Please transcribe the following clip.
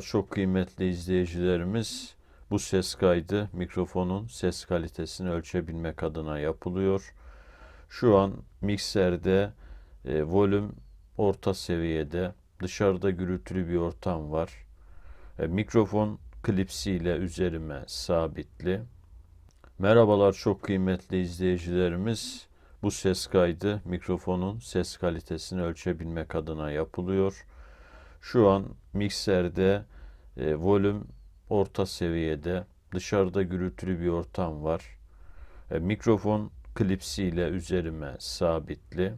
çok kıymetli izleyicilerimiz. Bu ses kaydı mikrofonun ses kalitesini ölçebilmek adına yapılıyor. Şu an mikserde e, volüm orta seviyede. Dışarıda gürültülü bir ortam var. E, mikrofon klipsiyle üzerime sabitli. Merhabalar çok kıymetli izleyicilerimiz. Bu ses kaydı mikrofonun ses kalitesini ölçebilmek adına yapılıyor. Şu an mikserde e, volüm orta seviyede. Dışarıda gürültülü bir ortam var. E, mikrofon klipsiyle üzerime sabitli.